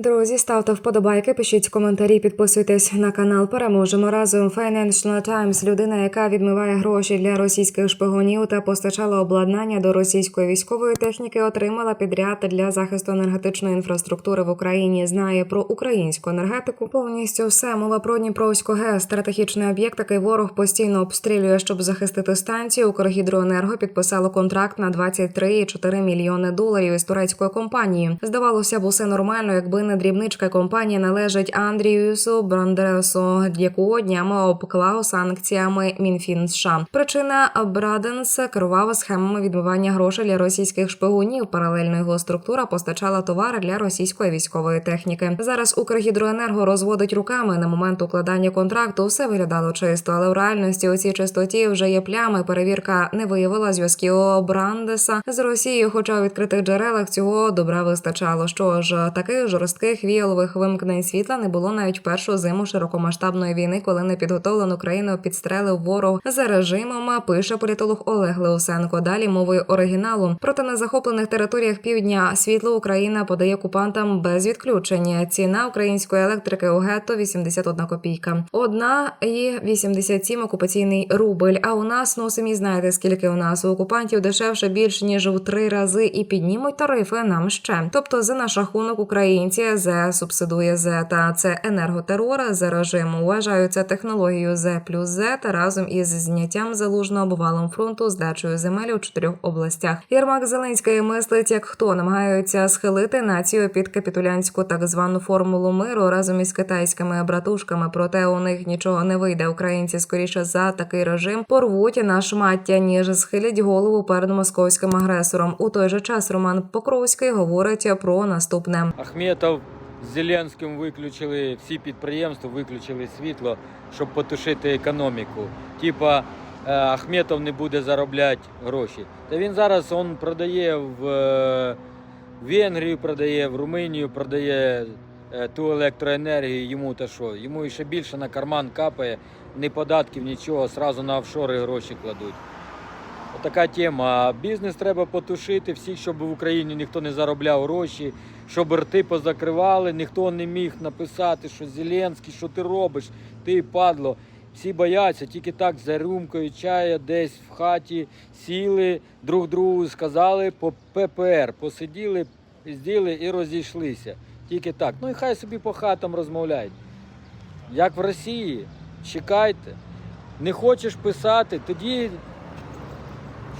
Друзі, ставте вподобайки, пишіть коментарі, підписуйтесь на канал. Переможемо разом. Financial Times – людина, яка відмиває гроші для російських шпигунів та постачала обладнання до російської військової техніки, отримала підряд для захисту енергетичної інфраструктури в Україні. Знає про українську енергетику. Повністю все мова про Дніпровську ГЕС, стратегічний об'єкт, який ворог постійно обстрілює, щоб захистити станцію. Укргідроенерго підписало контракт на 23,4 мільйони доларів із турецькою компанією. Здавалося б, усе нормально, якби не дрібничка компанія належить Андріусу Брандересу, якого днями обклав санкціями Мінфін США. Причина Браденс керував схемами відмивання грошей для російських шпигунів. Паралельно його структура постачала товари для російської військової техніки. Зараз Укргідроенерго розводить руками. На момент укладання контракту все виглядало чисто, але в реальності у цій чистоті вже є плями. Перевірка не виявила зв'язків Брандеса з Росією, хоча у відкритих джерелах цього добра вистачало. Що ж, таких жорстких віялових вимкнень світла не було навіть першу зиму широкомасштабної війни, коли непідготовлену країну підстрелив ворог за режимом. Пише політолог Олег Леусенко. Далі мовою оригіналу проти на захоплених територіях півдня світло Україна подає окупантам без відключення. Ціна української електрики у гетто 81 копійка. Одна і 87 окупаційний рубль. А у нас ну самі знаєте, скільки у нас у окупантів дешевше більш ніж в три рази і піднімуть тарифи нам ще. Тобто за наш рахунок українці ЗЕ субсидує ЗЕ та це енерготерор за режиму. Вважаю технологією ЗЕ плюс ЗЕ та разом із зняттям залужного обвалом фронту здачею земель у чотирьох областях. Єрмак Зеленський мислить, як хто намагаються схилити націю під капітулянську так звану формулу миру разом із китайськими братушками. Проте у них нічого не вийде. Українці скоріше за такий режим порвуть на шмаття, ніж схилять голову перед московським агресором. У той же час Роман Покровський говорить про наступне. Ахметов з Зеленським виключили всі підприємства, виключили світло, щоб потушити економіку. Типа е, Ахметов не буде заробляти гроші. Та він зараз он продає в е, Венгрію, продає в Румунію, продає е, ту електроенергію. Йому та що? Йому ще більше на карман капає, ні податків, нічого, сразу на офшори гроші кладуть. Така тема. Бізнес треба потушити, всіх, щоб в Україні ніхто не заробляв гроші, щоб рти позакривали, ніхто не міг написати, що Зеленський, що ти робиш, ти падло. Всі бояться, тільки так за рюмкою чая десь в хаті сіли, друг другу сказали по ППР, посиділи, зділи і розійшлися. Тільки так. Ну і хай собі по хатам розмовляють. Як в Росії, чекайте. Не хочеш писати, тоді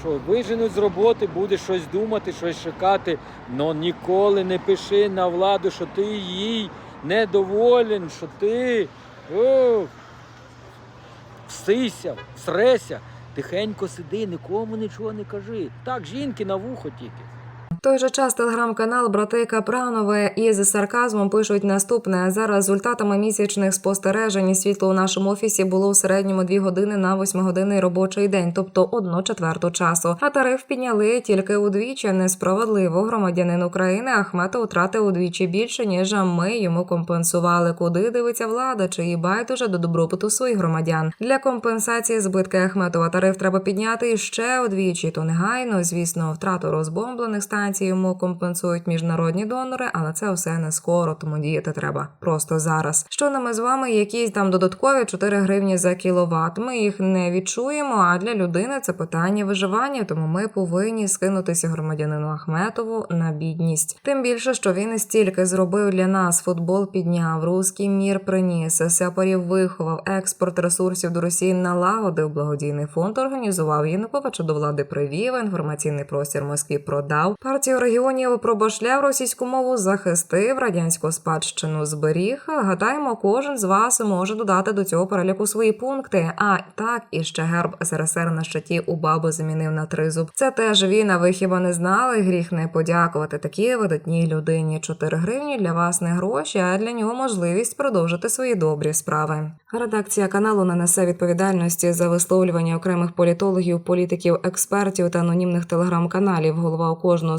що виженуть з роботи, будеш щось думати, щось шукати, але ніколи не пиши на владу, що ти їй недоволен, що ти всися, всреся. Тихенько сиди, нікому нічого не кажи. Так, жінки на вухо тільки. Той же час телеграм-канал брати Капранови із сарказмом пишуть наступне за результатами місячних спостережень. Світло у нашому офісі було в середньому 2 години на 8-годинний робочий день, тобто одну четверту часу. А тариф підняли тільки удвічі. Несправедливо громадянин України Ахметов втратив удвічі більше ніж ми йому компенсували. Куди дивиться влада? Чи їй байдуже до добробуту своїх громадян для компенсації збитки Ахметова тариф треба підняти ще удвічі. То негайно, звісно, втрату розбомблених станцій йому компенсують міжнародні донори, але це все не скоро, тому діяти треба просто зараз. Що нами з вами якісь там додаткові 4 гривні за кіловат. Ми їх не відчуємо. А для людини це питання виживання, тому ми повинні скинутися громадянину Ахметову на бідність. Тим більше, що він стільки зробив для нас. Футбол підняв, руський мір приніс, сепарів виховав, експорт ресурсів до Росії налагодив. Благодійний фонд організував Януковича до влади привів. Інформаційний простір Москві продав. Партію регіонів пробашляв російську мову, захистив радянську спадщину зберіг. Гадаємо, кожен з вас може додати до цього переліку свої пункти. А так і ще герб СРСР на щиті у баби замінив на тризуб. Це теж він, а ви хіба не знали? Гріх не подякувати такій видатній людині. 4 гривні для вас не гроші, а для нього можливість продовжити свої добрі справи. Редакція каналу не несе відповідальності за висловлювання окремих політологів, політиків, експертів та анонімних телеграм-каналів. Голова у кожного